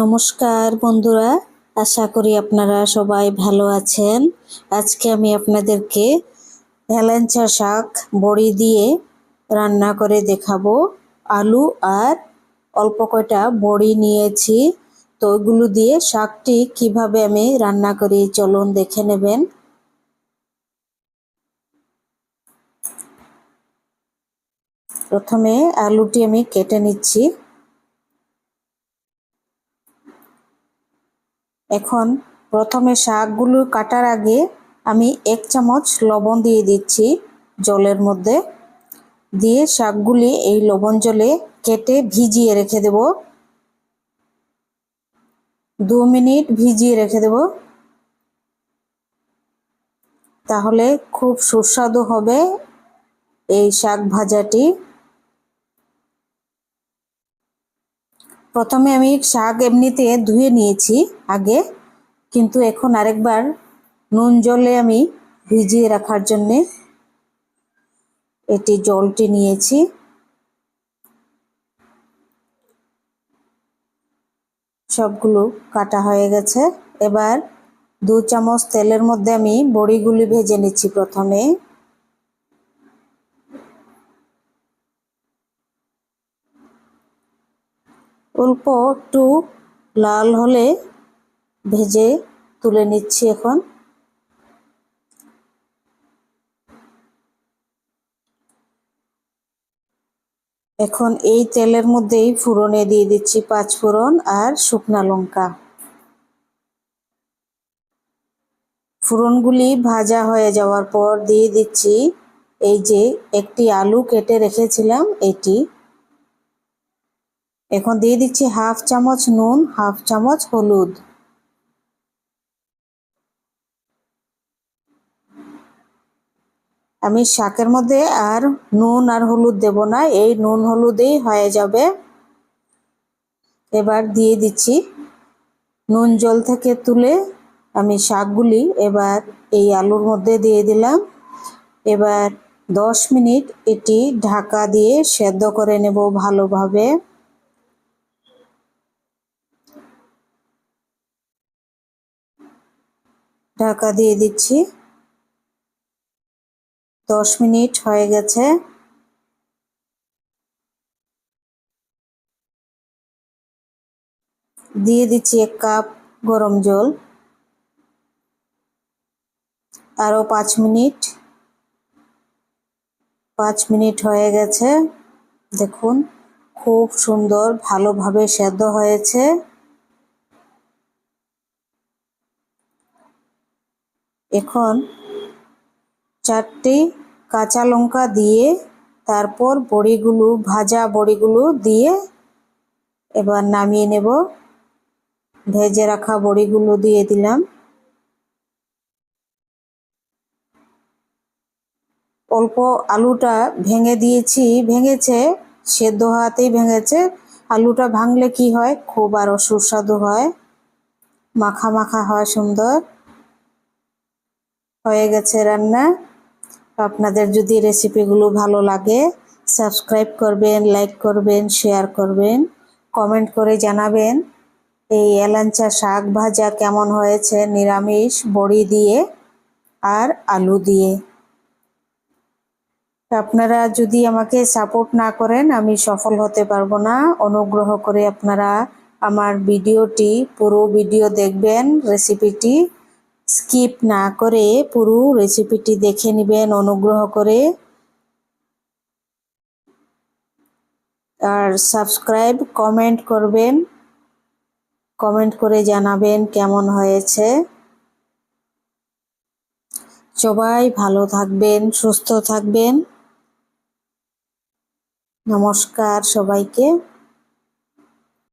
নমস্কার বন্ধুরা, আশা করি আপনারা সবাই ভালো আছেন। আজকে আমি আপনাদেরকে হেলেঞ্চা শাক বড়ি দিয়ে রান্না করে দেখাবো। আলু আর অল্প কয়টা বড়ি নিয়েছি। তো ওইগুলো দিয়ে শাকটি কীভাবে আমি রান্না করি চলুন দেখে নেবেন। প্রথমে আলুটি আমি কেটে নিচ্ছি। এখন প্রথমে শাকগুলো কাটার আগে আমি এক চামচ লবণ দিয়ে দিচ্ছি জলের মধ্যে। দিয়ে শাকগুলি এই লবণ জলে কেটে ভিজিয়ে রেখে দেব। দু মিনিট ভিজিয়ে রেখে দেব। তাহলে খুব সুস্বাদু হবে এই শাক ভাজাটি। প্রথমে আমি শাক এমনিতে ধুয়ে নিয়েছি আগে, কিন্তু এখন আরেকবার নুন জলে আমি ভিজিয়ে রাখার জন্যে এটি জলটি নিয়েছি। সবগুলো কাটা হয়ে গেছে। এবার দু চামচ তেলের মধ্যে আমি বড়িগুলি ভেজে নিচ্ছি প্রথমে। অল্প একটু লাল হলে ভেজে তুলে নিচ্ছি এখন। এখন এই তেলের মধ্যেই ফুরনে দিয়ে দিচ্ছি পাঁচ ফোড়ন আর শুকনা লঙ্কা। ফুরনগুলি ভাজা হয়ে যাওয়ার পর দিয়ে দিচ্ছি এই যে একটি আলু কেটে রেখেছিলাম, এটি এখন দিয়ে দিচ্ছি হাফ চামচ নুন, হাফ চামচ হলুদ। আমি শাকের মধ্যে আর নুন আর হলুদ দেব না, এই নুন হলুদেই হয়ে যাবে। এবার দিয়ে দিচ্ছি নুন জল থেকে তুলে আমি শাকগুলি এবার এই আলুর মধ্যে দিয়ে দিলাম। এবার দশ মিনিট এটি ঢাকা দিয়ে সেদ্ধ করে নেব ভালোভাবে। ঢাকা দিয়ে দিচ্ছি। দশ মিনিট হয়ে গেছে। দিয়ে দিচ্ছি এক কাপ গরম জল। আরও পাঁচ মিনিট। পাঁচ মিনিট হয়ে গেছে। দেখুন, খুব সুন্দর ভালোভাবে সেদ্ধ হয়েছে। এখন চারটি কাঁচা লঙ্কা দিয়ে তারপর বড়িগুলো, ভাজা বড়িগুলো দিয়ে এবার নামিয়ে নেব। ভেজে রাখা বড়িগুলো দিয়ে দিলাম। অল্প আলুটা ভেঙে দিয়েছি, ভেঙেছে, সেদ্ধ হওয়াতেই ভেঙেছে। আলুটা ভাঙলে কি হয়? খুব আরও সুস্বাদু হয়। মাখা মাখা হয় সুন্দর। হয়ে গেছে রান্না। আপনাদের যদি রেসিপিগুলো ভালো লাগে, সাবস্ক্রাইব করবেন, লাইক করবেন, শেয়ার করবেন, কমেন্ট করে জানাবেন এই এলাঞ্চা শাক ভাজা কেমন হয়েছে, নিরামিষ, বড়ি দিয়ে আর আলু দিয়ে। আপনারা যদি আমাকে সাপোর্ট না করেন, আমি সফল হতে পারব না। অনুগ্রহ করে আপনারা আমার ভিডিওটি, পুরো ভিডিও দেখবেন, রেসিপিটি। স্কিপ না করে পুরো রেসিপিটি দেখে নেবেন, অনুগ্রহ করে। আর সাবস্ক্রাইব, কমেন্ট করবেন। কমেন্ট করে জানাবেন কেমন হয়েছে। সবাই ভালো থাকবেন, সুস্থ থাকবেন। নমস্কার সবাইকে।